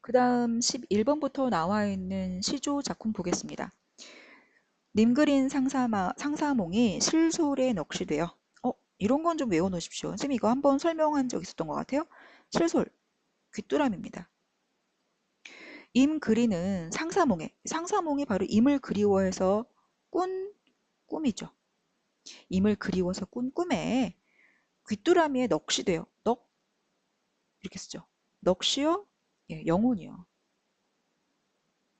그 다음 11번부터 나와 있는 시조 작품 보겠습니다. 님 그린 상사마, 상사몽이 실솔에 넋이 되어 어, 이런 건 좀 외워놓으십시오. 쌤 이거 한번 설명한 적 있었던 것 같아요. 실솔, 귀뚜라미입니다. 임 그리는 상사몽에, 상사몽이 바로 임을 그리워해서 꾼 꿈이죠. 임을 그리워서 꾼 꿈에 귀뚜라미에 넋이 돼요. 넋 이렇게 쓰죠. 넋이요? 예, 영혼이요.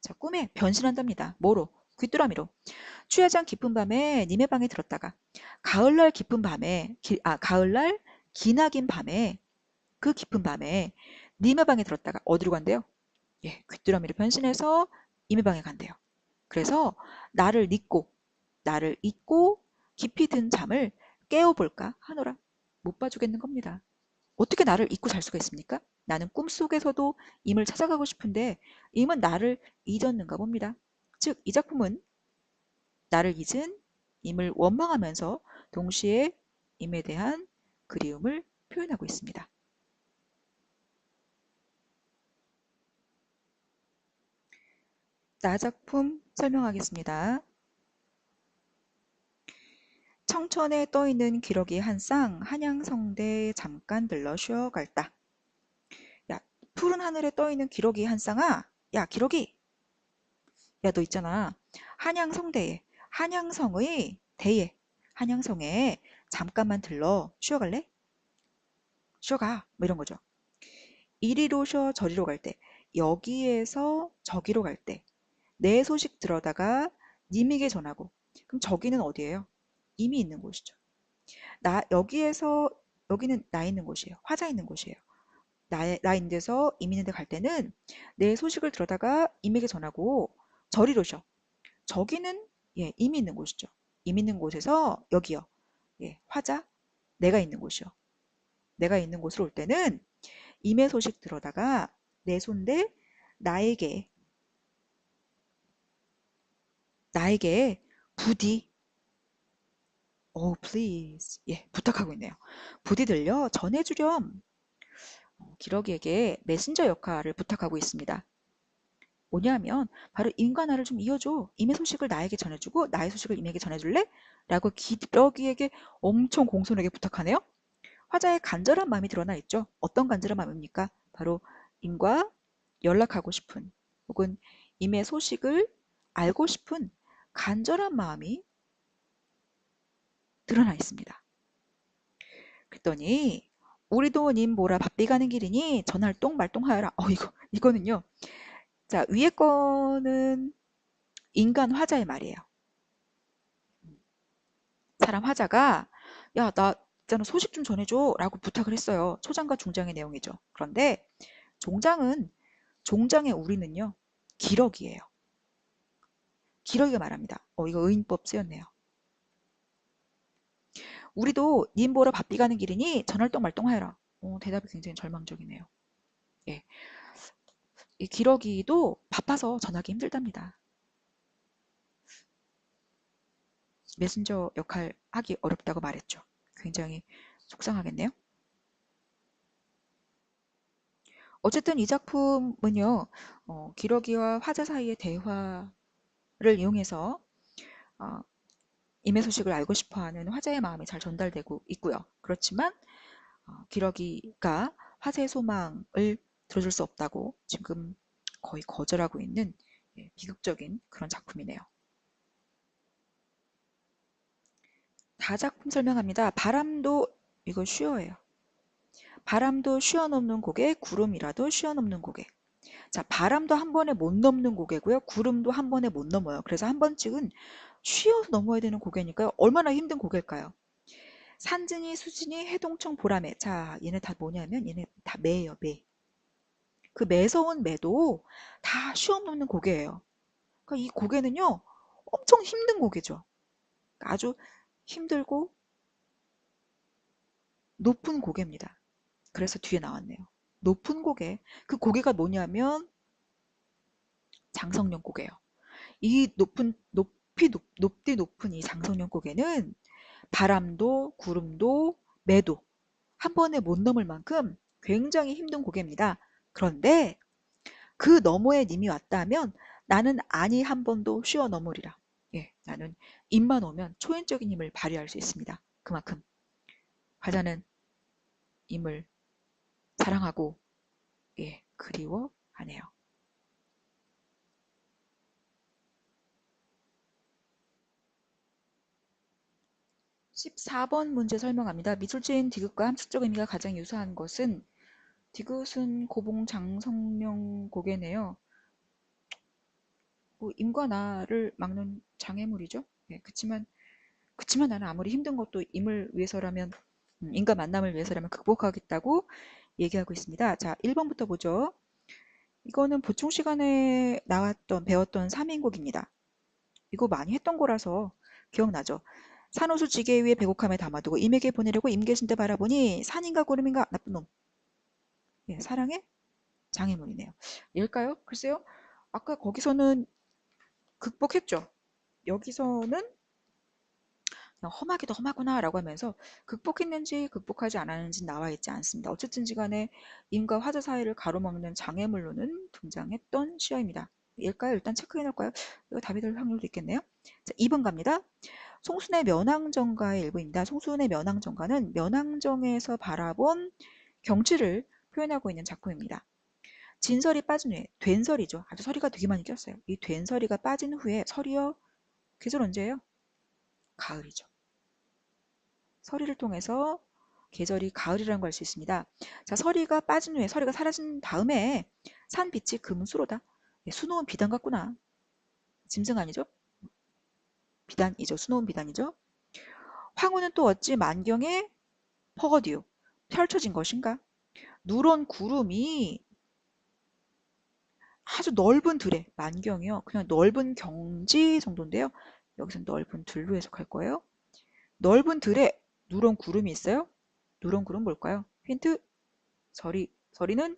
자, 꿈에 변신한답니다. 뭐로? 귀뚜라미로. 취하장 깊은 밤에 님의 방에 들었다가 가을날 깊은 밤에 기, 아 가을날 기나긴 밤에 그 깊은 밤에 님의 방에 들었다가 어디로 간대요? 예, 귀뚜라미로 변신해서 임의 방에 간대요. 그래서 나를 잊고 나를 잊고 깊이 든 잠을 깨워볼까 하노라. 못 봐주겠는 겁니다. 어떻게 나를 잊고 잘 수가 있습니까? 나는 꿈속에서도 임을 찾아가고 싶은데 임은 나를 잊었는가 봅니다. 즉, 이 작품은 나를 잊은 임을 원망하면서 동시에 임에 대한 그리움을 표현하고 있습니다. 나 작품 설명하겠습니다. 청천에 떠있는 기러기 한 쌍 한양성대 잠깐 들러 쉬어갈다. 야 푸른 하늘에 떠있는 기러기 한 쌍아 야 기러기 야 너 있잖아 한양성대에 한양성의 대에 한양성에 잠깐만 들러 쉬어갈래? 쉬어가 뭐 이런 거죠. 이리로 쉬어 저리로 갈 때 여기에서 저기로 갈 때 내 소식 들어다가 님에게 전하고 그럼 저기는 어디예요? 이미 있는 곳이죠. 나 여기에서 여기는 나 있는 곳이에요. 화자 있는 곳이에요. 나, 나 있는 데서 이미 있는 데갈 때는 내 소식을 들어다가 임에게 전하고 저리로 쉬어. 저기는 예, 이미 있는 곳이죠. 이미 있는 곳에서 여기요. 예, 화자 내가 있는 곳이요. 내가 있는 곳으로 올 때는 임의 소식 들어다가 내 손대 나에게 나에게 부디 oh please 예 부탁하고 있네요. 부디 들려 전해주렴 어, 기러기에게 메신저 역할을 부탁하고 있습니다. 뭐냐면 바로 나를 좀 이어줘. 임의 소식을 나에게 전해주고 나의 소식을 임에게 전해줄래? 라고 기러기에게 엄청 공손하게 부탁하네요. 화자의 간절한 마음이 드러나 있죠. 어떤 간절한 마음입니까? 바로 임과 연락하고 싶은 혹은 임의 소식을 알고 싶은 간절한 마음이 드러나 있습니다. 그랬더니 우리도 님 보라 바삐 가는 길이니 전할 똥 말똥하여라. 어 이거 이거는요. 자 위에 거는 인간 화자의 말이에요. 사람 화자가 야 나 있잖아 소식 좀 전해줘 라고 부탁을 했어요. 초장과 중장의 내용이죠. 그런데 종장은 종장의 우리는요 기러기예요. 기러기가 말합니다. 어 이거 의인법 쓰였네요. 우리도 님 보러 바삐 가는 길이니 전활동 말동하여라. 어, 대답이 굉장히 절망적이네요. 예. 이 기러기도 바빠서 전하기 힘들답니다. 메신저 역할 하기 어렵다고 말했죠. 굉장히 속상하겠네요. 어쨌든 이 작품은요, 어, 기러기와 화자 사이의 대화를 이용해서 어, 임의 소식을 알고 싶어하는 화자의 마음이 잘 전달되고 있고요. 그렇지만 어, 기러기가 화자의 소망을 들어줄 수 없다고 지금 거의 거절하고 있는 예, 비극적인 그런 작품이네요. 다작품 설명합니다. 바람도 이거 쉬어예요. 바람도 쉬어넘는 고개, 구름이라도 쉬어넘는 고개. 자, 바람도 한 번에 못 넘는 고개고요. 구름도 한 번에 못 넘어요. 그래서 한 번씩은 쉬어서 넘어야 되는 고개니까요. 얼마나 힘든 고개일까요? 산진이, 수진이, 해동청, 보라매. 자, 얘네 다 뭐냐면 얘네 다 매예요, 매. 그 매서운 매도 다 쉬엄 넘는 고개예요. 그러니까 이 고개는요, 엄청 힘든 고개죠. 그러니까 아주 힘들고 높은 고개입니다. 그래서 뒤에 나왔네요. 높은 고개. 그 고개가 뭐냐면 장성령 고개요. 이 높은 높이 높, 높디 높은 이 장성령 고개는 바람도 구름도 매도 한 번에 못 넘을 만큼 굉장히 힘든 고개입니다. 그런데 그 너머에 님이 왔다면 나는 아니 한 번도 쉬어 넘으리라. 예, 나는 입만 오면 초인적인 힘을 발휘할 수 있습니다. 그만큼 화자는 임을 사랑하고 예, 그리워하네요. 14번 문제 설명합니다. 미술진 디귿과 함축적 의미가 가장 유사한 것은 디귿은 고봉 장성명 고개네요. 뭐 임과 나를 막는 장애물이죠. 예, 그치만 그치만 나는 아무리 힘든 것도 임을 위해서라면 음, 인과 만남을 위해서라면 극복하겠다고 얘기하고 있습니다. 자, 1번부터 보죠. 이거는 보충 시간에 나왔던 배웠던 3인곡입니다. 이거 많이 했던 거라서 기억나죠? 산호수 지게 위에 배곡함에 담아두고 임에게 보내려고 임 계신 데 바라보니 산인가 구름인가 나쁜 놈. 예, 사랑의 장애물이네요. 일까요? 글쎄요. 아까 거기서는 극복했죠. 여기서는 험하기도 험하구나 라고 하면서 극복했는지 극복하지 않았는지 나와 있지 않습니다. 어쨌든지 간에 임과 화자 사이를 가로막는 장애물로는 등장했던 시어입니다. 일까요? 일단 체크해 놓을까요? 이거 답이 될 확률도 있겠네요. 자, 2번 갑니다. 송순의 면왕정가의 일부입니다. 송순의 면왕정가는 면왕정에서 바라본 경치를 표현하고 있는 작품입니다. 진설이 빠진 후에 된설이죠. 아주 서리가 되게 많이 꼈어요. 이 된설이가 빠진 후에 설이요. 계절 언제예요? 가을이죠. 서리를 통해서 계절이 가을이라는 걸 알 수 있습니다. 자, 서리가 빠진 후에 서리가 사라진 다음에 산 빛이 금수로다. 예, 수놓은 비단 같구나. 짐승 아니죠? 비단이죠. 수놓은 비단이죠. 황후는 또 어찌 만경에 퍼거디오 펼쳐진 것인가? 누런 구름이 아주 넓은 들에 만경이요. 그냥 넓은 경지 정도인데요. 여기서 넓은 들로 해석할 거예요. 넓은 들에 누런 구름이 있어요. 누런 구름 뭘까요? 힌트. 서리. 서리는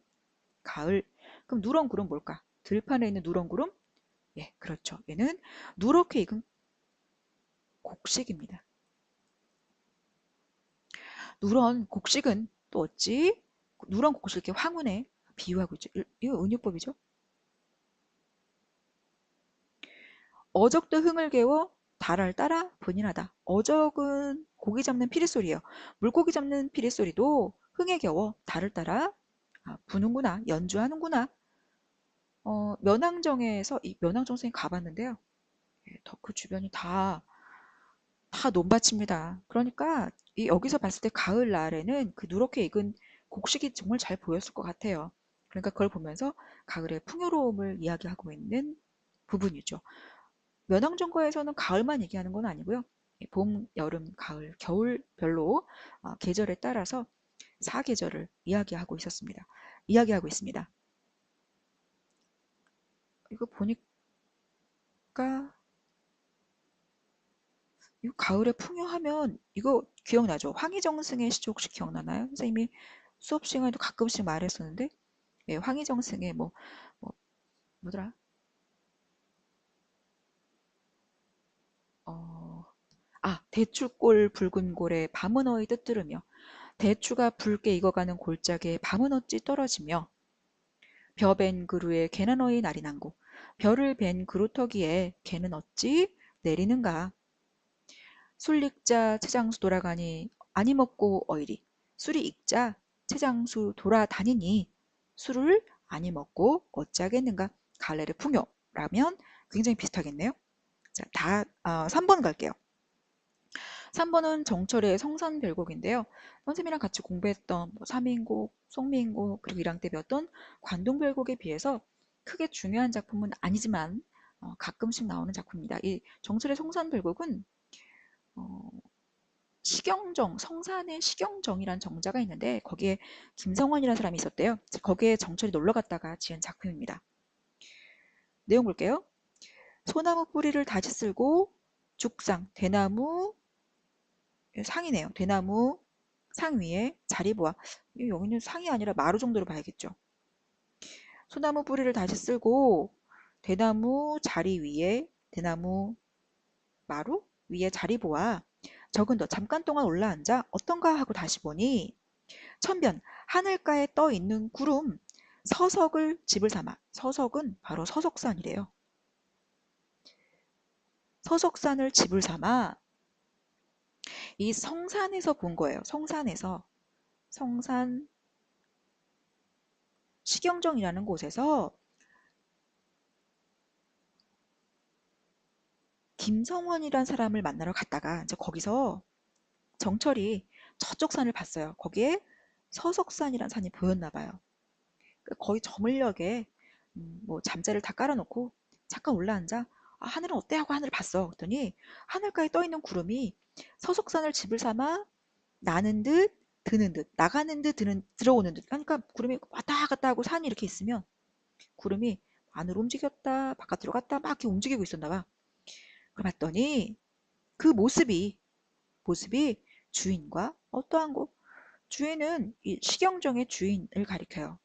가을. 그럼 누런 구름 뭘까? 들판에 있는 누런 구름? 예, 그렇죠. 얘는 누렇게 익은 곡식입니다. 누런 곡식은 또 어찌? 누런 곡식 이렇게 황혼에 비유하고 있죠. 이거 은유법이죠. 어적도 흥을 개워 달을 따라 분인하다. 어적은 고기 잡는 피리소리예요. 물고기 잡는 피리소리도 흥에 겨워 달을 따라 아, 부는구나, 연주하는구나. 어, 면왕정에서 이 면왕정 선생님 가봤는데요. 예, 그 주변이 다, 다 논밭입니다. 그러니까 이 여기서 봤을 때 가을 날에는 그 누렇게 익은 곡식이 정말 잘 보였을 것 같아요. 그러니까 그걸 보면서 가을의 풍요로움을 이야기하고 있는 부분이죠. 면왕정거에서는 가을만 얘기하는 건 아니고요. 봄, 여름, 가을, 겨울별로 어, 계절에 따라서 사계절을 이야기하고 있었습니다. 이야기하고 있습니다. 이거 보니까 이 가을에 풍요하면 이거 기억나죠? 황희정승의 시조 혹시 기억나나요? 선생님이 수업 시간에도 가끔씩 말했었는데 예, 황희정승의 뭐, 뭐 뭐더라? 어, 아, 대추골 붉은 골에 밤은 어이 뜨뜨르며 대추가 붉게 익어가는 골짜기에 밤은 어찌 떨어지며 벼벤 그루에 개는 어이 날이 난고 별을 벤 그루터기에 개는 어찌 내리는가 술익자 채장수 돌아가니 아니 먹고 어이리 술이 익자 채장수 돌아다니니 술을 아니 먹고 어찌하겠는가 갈래를 풍요라면 굉장히 비슷하겠네요. 자, 다 어, 3번 갈게요. 3번은 정철의 성산별곡인데요. 선생님이랑 같이 공부했던 뭐 3인곡, 송미인곡, 그리고 1학 때 배웠던 관동별곡에 비해서 크게 중요한 작품은 아니지만 어, 가끔씩 나오는 작품입니다. 이 정철의 성산별곡은 어, 시경정, 성산의 시경정이란 정자가 있는데 거기에 김성원이라는 사람이 있었대요. 거기에 정철이 놀러 갔다가 지은 작품입니다. 내용 볼게요. 소나무 뿌리를 다시 쓸고 죽상, 대나무 상이네요. 대나무 상 위에 자리 보아. 여기는 상이 아니라 마루 정도로 봐야겠죠. 소나무 뿌리를 다시 쓸고 대나무 자리 위에 대나무 마루 위에 자리 보아 적은 더 잠깐 동안 올라앉아 어떤가 하고 다시 보니 천변 하늘가에 떠 있는 구름 서석을 집을 삼아. 서석은 바로 서석산이래요. 서석산을 집을 삼아 이 성산에서 본 거예요. 성산에서 성산 식영정이라는 곳에서 김성원이란 사람을 만나러 갔다가 이제 거기서 정철이 저쪽 산을 봤어요. 거기에 서석산이란 산이 보였나 봐요. 그 거의 저물녘에 음, 뭐 잠자리를 다 깔아놓고 잠깐 올라앉아 아, 하늘은 어때 하고 하늘을 봤어. 그랬더니 하늘가에 떠 있는 구름이 서석산을 집을 삼아 나는 듯 드는 듯 나가는 듯 드는 들어오는 듯 그러니까 구름이 왔다 갔다 하고 산이 이렇게 있으면 구름이 안으로 움직였다 바깥으로 갔다 막 이렇게 움직이고 있었나 봐. 그래 봤더니 그 모습이 모습이 주인과 어떠한 곳 주인은 이 시경정의 주인을 가리켜요.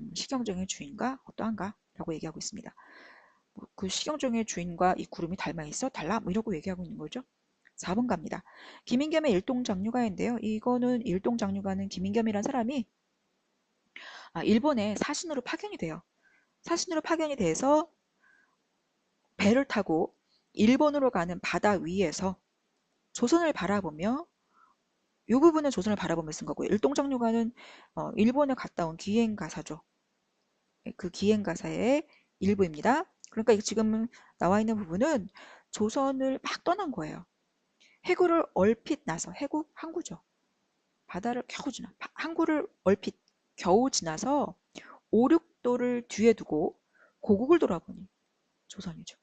음, 시경정의 주인과 어떠한가 라고 얘기하고 있습니다. 뭐그 시경정의 주인과 이 구름이 닮아 있어 달라 뭐 이러고 얘기하고 있는 거죠. 4번 갑니다. 김인겸의 일동 장류가인데요. 이거는 일동 장류가는 김인겸이라는 사람이 아, 일본에 사신으로 파견이 돼요. 사신으로 파견이 돼서 배를 타고 일본으로 가는 바다 위에서 조선을 바라보며 이 부분은 조선을 바라보며 쓴 거고요. 일동 장류가는 어, 일본에 갔다 온 기행 가사죠. 네, 그 기행 가사의 일부입니다. 그러니까 지금 나와 있는 부분은 조선을 막 떠난 거예요. 해구를 얼핏 나서 해구 항구죠. 바다를 겨우 지나 항구를 얼핏 겨우 지나서 5, 6도를 뒤에 두고 고국을 돌아보니 조선이죠.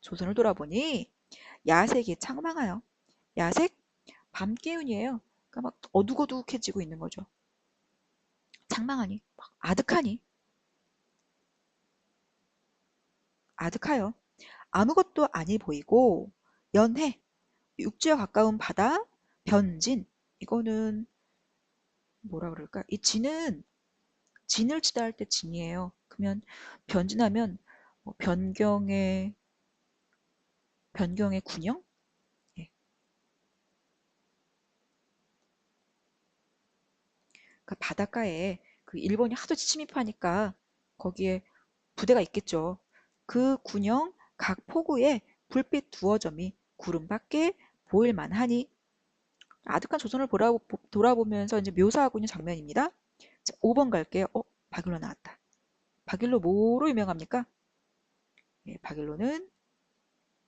조선을 돌아보니 야색이 창망하여 야색 밤 기운이에요. 그러니까 막 어둑어둑해지고 있는 거죠. 창망하니 막 아득하니 아득하여 아무것도 아니 보이고 연해 육지와 가까운 바다 변진. 이거는 뭐라 그럴까? 이 진은 진을 치다 할 때 진이에요. 그러면 변진하면 뭐 변경의 변경의 군형? 예. 그러니까 바닷가에 그 일본이 하도 침입하니까 거기에 부대가 있겠죠 그 군형 각 포구에 불빛 두어 점이 구름 밖에 보일 만 하니 아득한 조선을 보라, 돌아보면서 이제 묘사하고 있는 장면입니다. 자, 5번 갈게요. 어, 박일로 나왔다. 박일로 뭐로 유명합니까? 예, 박일로는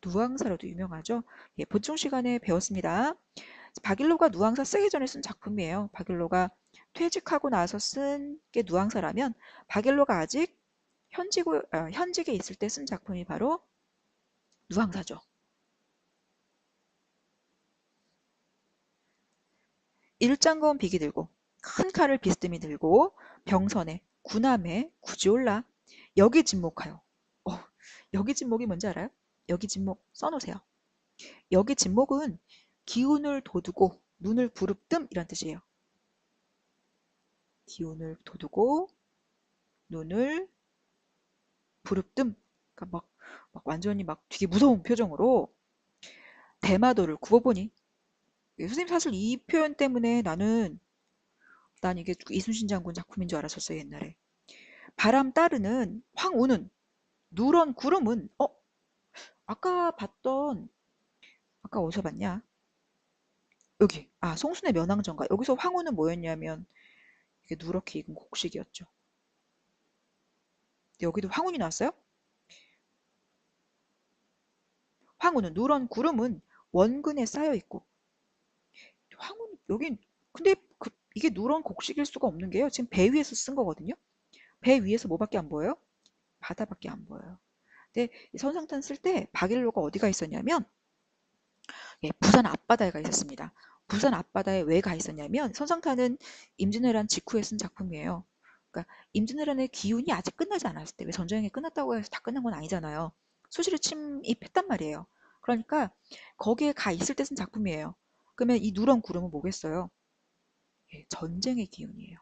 누앙사로도 유명하죠. 예, 보충 시간에 배웠습니다. 박일로가 누앙사 쓰기 전에 쓴 작품이에요. 박일로가 퇴직하고 나서 쓴 게 누앙사라면 박일로가 아직 현직, 어, 현직에 있을 때 쓴 작품이 바로 누앙사죠. 일장검 비기 들고 큰 칼을 비스듬히 들고 병선에 구남에 굳이 올라 여기 진목하여 어, 여기 진목이 뭔지 알아요? 여기 진목 써놓으세요. 여기 진목은 기운을 돋우고 눈을 부릅뜸 이란 뜻이에요. 기운을 돋우고 눈을 부릅뜸 그러니까 막, 막 완전히 막 되게 무서운 표정으로 대마도를 굽어보니 예, 선생님 사실 이 표현 때문에 나는 난 이게 이순신 장군 작품인 줄 알았었어요 옛날에. 바람 따르는 황우는 누런 구름은 어? 아까 봤던 아까 어디서 봤냐? 여기. 아 송순의 면왕전가. 여기서 황우는 뭐였냐면 이게 누렇게 익은 곡식이었죠 여기도 황운이 나왔어요 황우는 누런 구름은 원근에 쌓여 있고 황혼 여긴 근데 그, 이게 누런 곡식일 수가 없는 게요. 지금 배 위에서 쓴 거거든요. 배 위에서 뭐밖에 안 보여요? 바다밖에 안 보여요. 근데 선상탄 쓸 때 박일로가 어디가 있었냐면 예, 부산 앞바다에 가 있었습니다. 부산 앞바다에 왜 가 있었냐면 선상탄은 임진왜란 직후에 쓴 작품이에요. 그러니까 임진왜란의 기운이 아직 끝나지 않았을 때 왜 전쟁이 끝났다고 해서 다 끝난 건 아니잖아요. 수시로 침입했단 말이에요. 그러니까 거기에 가 있을 때 쓴 작품이에요. 그러면 이 누런 구름은 뭐겠어요? 예, 전쟁의 기운이에요.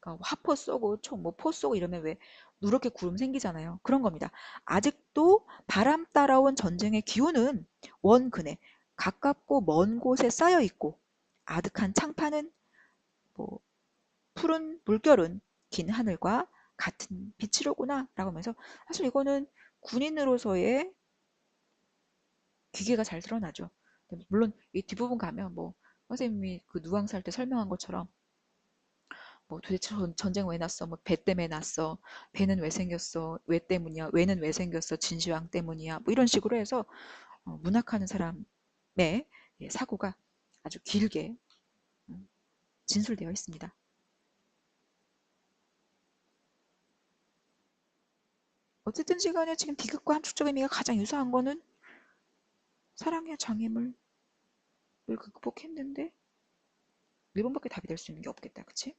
그러니까 화포 쏘고 총 뭐 포 쏘고 이러면 왜 누렇게 구름 생기잖아요. 그런 겁니다. 아직도 바람 따라온 전쟁의 기운은 원근에 가깝고 먼 곳에 쌓여 있고 아득한 창파는 뭐 푸른 물결은 긴 하늘과 같은 빛이로구나 라고 하면서 사실 이거는 군인으로서의 기계가 잘 드러나죠. 물론 이 뒷부분 가면 뭐 선생님이 그 누앙스 할 때 설명한 것처럼 뭐 도대체 전, 전쟁 왜 났어? 뭐 배 때문에 났어? 배는 왜 생겼어? 왜 때문이야? 왜는 왜 생겼어? 진시황 때문이야? 뭐 이런 식으로 해서 어, 문학하는 사람의 예, 사고가 아주 길게 음, 진술되어 있습니다. 어쨌든지 간에 지금 비극과 함축적 의미가 가장 유사한 거는 사랑의 장애물을 극복했는데 1번밖에 답이 될 수 있는 게 없겠다. 그치?